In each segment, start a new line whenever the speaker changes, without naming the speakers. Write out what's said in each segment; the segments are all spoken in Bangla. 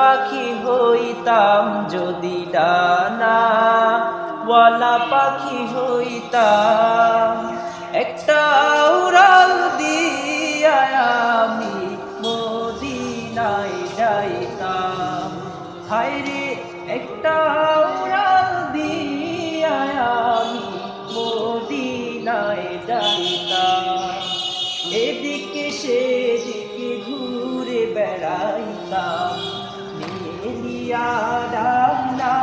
পাখি হইতাম যদি ডানা, ওয়ালা পাখি হইতাম। একটা উড়াল দিয়া আমি মদিনায় যাইতাম। হায়রে একটা উড়াল দিয়া আমি মদিনায় যাইতাম। এদিকে সেদিকে ঘুরে বেড়াইতাম। ডানা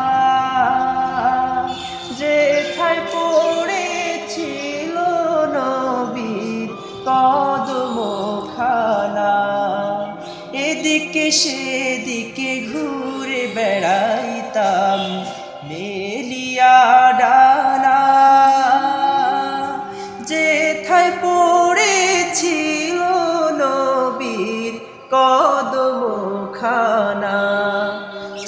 যেথায় নবীর সেদিকে ঘুরে বেড়াইতাম মেলিয়া ডানা। যেথায় পড়েছিল নবীর কদম খানা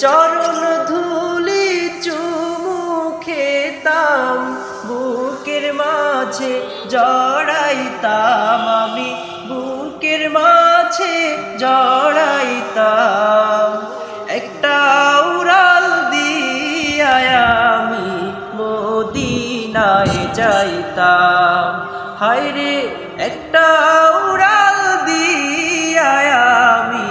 চরণ ধুলি চুমু খেতাম বুকের মাঝে জড়াইতাম আমি, বুকের মাঝে জড়াইতাম। একটা উড়াল দিয়া আমি মদিনায় যাইতাম। হায়রে, একটা উড়াল দিয়া আমি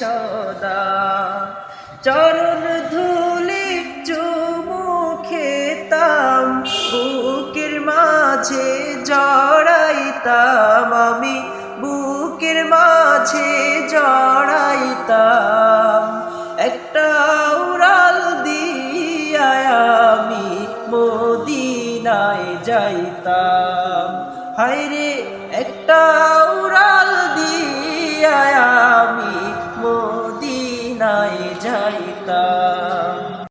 সদা। চরণ ধুলি চুমু খেতাম বুকের মাঝে জড়াইতাম আমি, বুকের মাঝে জড়াইতাম। একটা উড়াল দিয়া আমি মদিনায় যাইতাম। হায়রে, একটা উড়াল